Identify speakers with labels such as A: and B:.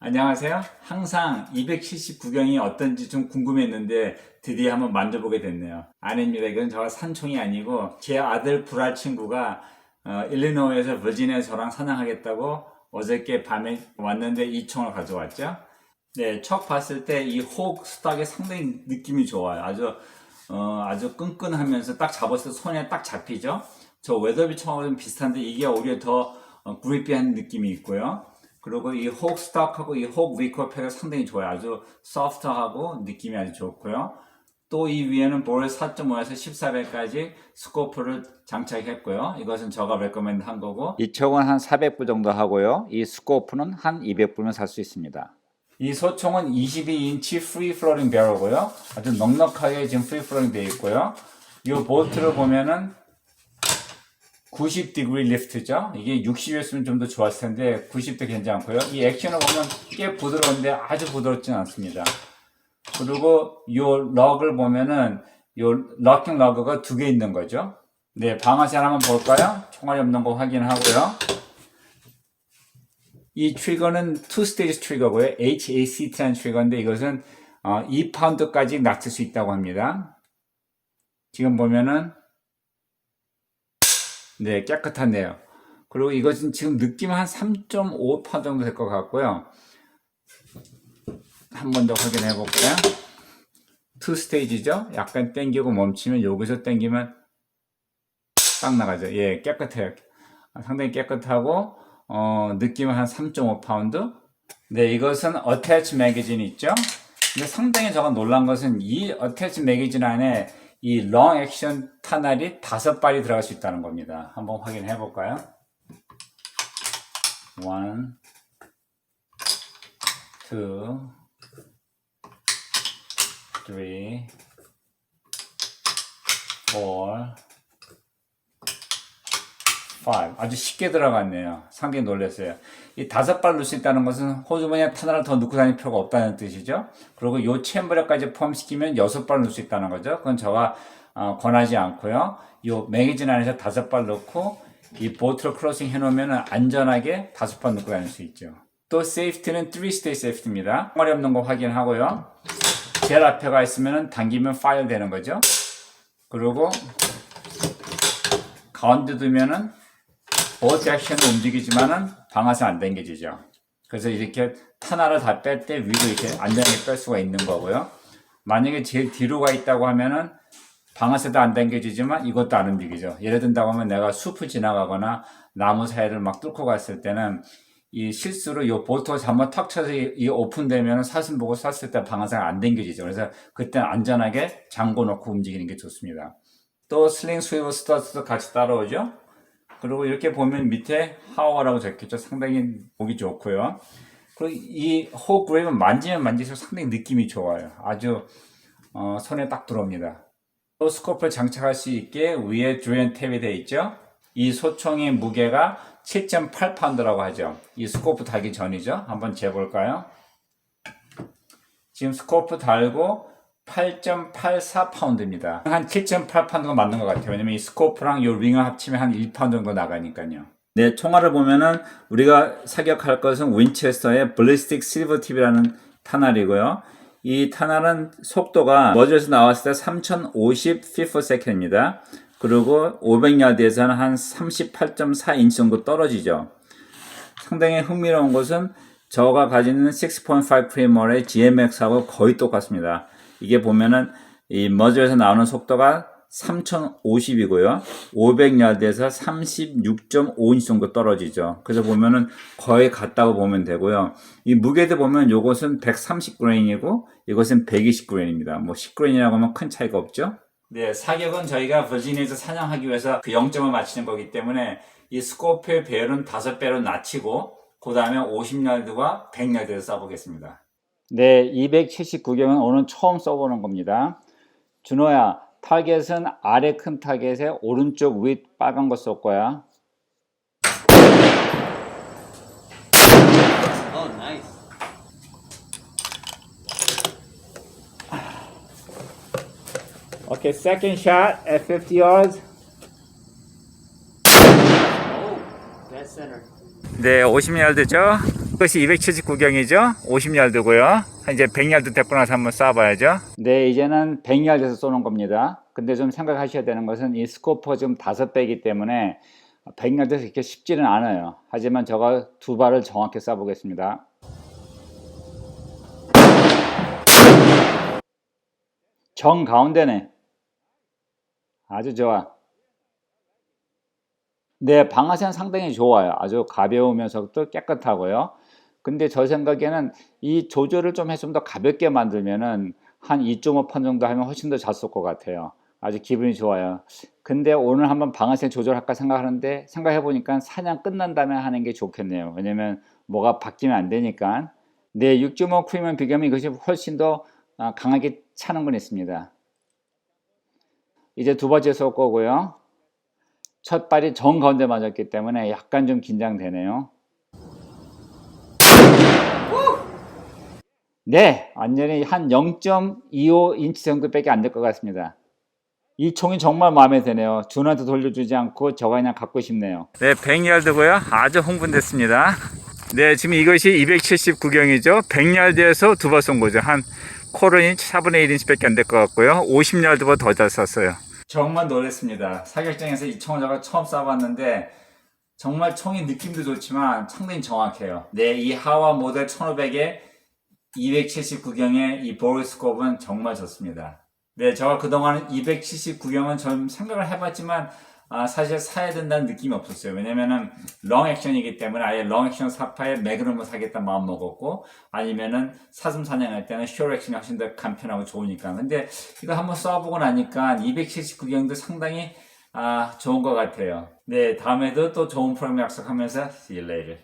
A: 안녕하세요. 항상 270 구경이 어떤지 좀 궁금했는데 드디어 한번 만져보게 됐네요. 아닙니다. 이건 저가 산총이 아니고 제 아들 불알 친구가 어, 일리노이에서 버지니아 저랑 사냥하겠다고 어저께 밤에 왔는데 이 총을 가져왔죠. 네, 척 봤을 때 이혹 스탁이 상당히 느낌이 좋아요. 아주 어, 아주 끈끈하면서 딱 잡았을 때 손에 딱 잡히죠. 저 웨더비 총하고는 비슷한데 이게 오히려 더 어, 그리피한 느낌이 있고요. 그리고 이 혹 스탁하고 이혹 리커패가 상당히 좋아요. 아주 소프트하고 느낌이 아주 좋고요. 또 이 위에는 볼 4.5에서 14배까지 스코프를 장착했고요. 이것은 제가 레코멘드 한 거고
B: 이 척은 한 400불 정도 하고요. 이 스코프는 한 200불면 살 수 있습니다.
A: 이 소총은 22인치 프리 플로링 배럴고요. 아주 넉넉하게 지금 프리 플로링 되어 있고요. 이 볼트를 보면은 90 디그리 리프트죠. 이게 60이었으면 좀 더 좋았을 텐데 90도 괜찮고요. 이 액션을 보면 꽤 부드러운데 아주 부드럽진 않습니다. 그리고 이 럭을 보면은 이 럭킹 러그가 두 개 있는 거죠. 네, 방아쇠 한번 볼까요? 총알이 없는 거 확인하고요. 이 트리거는 투 스테이지 트리거고요. HACT라는 트리거인데 이것은 어, 2파운드까지 낮출 수 있다고 합니다. 지금 보면은 네 깨끗하네요. 그리고 이것은 지금 느낌 한 3.5파운드 정도 될 것 같고요. 한 번 더 확인해 볼까요? 투 스테이지죠. 약간 당기고 멈추면 여기서 당기면 딱 나가죠. 예, 깨끗해요. 상당히 깨끗하고 어, 느낌은 한 3.5파운드. 네, 이것은 어태치 매거진 있죠? 근데 상당히 저가 놀란 것은 이 어태치 매거진 안에 이롱 액션 탄알이 다섯 발이 들어갈 수 있다는 겁니다. 한번 확인해 볼까요? one, two, three, four, five. 아주 쉽게 들어갔네요. 상당히 놀랐어요. 이 다섯 발 넣을 수 있다는 것은 호주머니에 탄알을 더 넣고 다닐 필요가 없다는 뜻이죠. 그리고 요 챔버까지 포함시키면 여섯 발 넣을 수 있다는 거죠. 그건 저와 어, 권하지 않고요. 요 매거진 안에서 다섯 발 넣고 이 보트를 크로싱 해놓으면 안전하게 다섯 발 넣고 다닐 수 있죠. 또 세이프티는 3스테이 세이프티입니다. 머리 없는 거 확인하고요. 제일 앞에 가 있으면 당기면 파일 되는 거죠. 그리고 가운데 두면은 보트 액션도 움직이지만은 방아쇠 안 당겨지죠. 그래서 이렇게 탄화를 다 뺄 때 위로 이렇게 안전하게 뺄 수가 있는 거고요. 만약에 제일 뒤로 가 있다고 하면은 방아쇠도 안 당겨지지만 이것도 안 움직이죠. 예를 든다고 하면 내가 숲을 지나가거나 나무 사이를 막 뚫고 갔을 때는 이 실수로 이 보트가 잘못 탁 쳐서 이, 이 오픈되면 사슴 보고 쐈을 때 방아쇠가 안 당겨지죠. 그래서 그때 안전하게 잠궈 놓고 움직이는 게 좋습니다. 또 슬링 스위브 스타트도 같이 따라오죠. 그리고 이렇게 보면 밑에 하워라고 적혀있죠. 상당히 보기 좋고요. 그리고 이 호그레이브는 만지면 만질수록 상당히 느낌이 좋아요. 아주 어, 손에 딱 들어옵니다. 또 스코프를 장착할 수 있게 위에 드레인 탭이 되어 있죠. 이 소총의 무게가 7.8파운드라고 하죠. 이 스코프 달기 전이죠. 한번 재볼까요? 지금 스코프 달고 8.84파운드입니다. 한 7.8파운드가 맞는 것 같아요. 왜냐면 이 스코프랑 이 링을 합치면 한 1파운드 정도 나가니까요. 네, 총알을 보면은 우리가 사격할 것은 윈체스터의 블리스틱 실버 팁이라는 탄알이고요. 이 탄알은 속도가 머즈에서 나왔을 때 3050 피프 세컨입니다. 그리고 500야드에서는 한 38.4인치 정도 떨어지죠. 상당히 흥미로운 것은 저가 가지는 6.5 프레머의 GMX하고 거의 똑같습니다. 이게 보면은 이 머즈에서 나오는 속도가 3050이고요. 500야드에서 36.5인치 정도 떨어지죠. 그래서 보면은 거의 같다고 보면 되고요. 이 무게도 보면 요것은 130g이고 이것은 120g입니다. 뭐 10g이라고 하면 큰 차이가 없죠. 네, 사격은 저희가 버지니아에서 사냥하기 위해서 그 0점을 맞추는 거기 때문에 이 스코프의 배열은 5배로 낮추고 그 다음에 50야드와 100야드에서 써보겠습니다.
B: 네, 279경은 오늘 처음 써보는 겁니다. 준호야, 타겟은 아래 큰 타겟에 오른쪽 윗 빨간 거 쏠 거야.
C: Oh, nice.
A: Okay, second shot at 50 yards.
C: Oh, dead center.
A: 네, 50 야드죠. 이것이 279경이죠. 50야드고요. 이제 100야드 됐고 나서 한번 쏴봐야죠.
B: 네, 이제는 100야드에서 쏘는 겁니다. 근데 좀 생각하셔야 되는 것은 이 스코퍼 지금 다섯 배이기 때문에 100야드에서 그렇게 쉽지는 않아요. 하지만 제가 두 발을 정확히 쏴보겠습니다. 정 가운데네. 아주 좋아. 네, 방아쇠는 상당히 좋아요. 아주 가벼우면서 또 깨끗하고요. 근데 저 생각에는 이 조절을 좀 해서 좀 더 가볍게 만들면은 한 2.5판 정도 하면 훨씬 더 잘 쏠 것 같아요. 아주 기분이 좋아요. 근데 오늘 한번 방아쇠 조절할까 생각하는데 생각해 보니까 사냥 끝난 다음에 하는 게 좋겠네요. 왜냐면 뭐가 바뀌면 안 되니까. 네, 6.5 크림은 비교하면 이것이 훨씬 더 아, 강하게 차는 건 있습니다. 이제 두 번째 쏠 거고요. 첫 발이 정 가운데 맞았기 때문에 약간 좀 긴장되네요. 네, 완전히 한 0.25인치 정도밖에 안 될 것 같습니다. 이 총이 정말 마음에 드네요. 준한테 돌려주지 않고 저가 그냥 갖고 싶네요.
A: 네, 100야드고요. 아주 흥분됐습니다. 네, 지금 이것이 279경이죠. 100야드에서 두발쏜 거죠. 한 코르인 4분의 1인치밖에 안 될 것 같고요. 50야드보다 더 잘 쐈어요. 정말 놀랐습니다. 사격장에서 이 총을 제가 처음 쏴봤는데 정말 총의 느낌도 좋지만 상당히 정확해요. 네, 이 하와 모델 1500에 279경의 이 보르스콥은 정말 좋습니다. 네, 제가 그동안 279경은 좀 생각을 해봤지만 아, 사실 사야 된다는 느낌이 없었어요. 왜냐면은 롱 액션이기 때문에 아예 롱 액션 사파에 매그넘을 사겠다 마음 먹었고 아니면은 사슴 사냥할 때는 쇼 액션이 훨씬 더 간편하고 좋으니까. 근데 이거 한번 쏴보고 나니까 279경도 상당히 아, 좋은 것 같아요. 네, 다음에도 또 좋은 프로그램 약속하면서 see you later.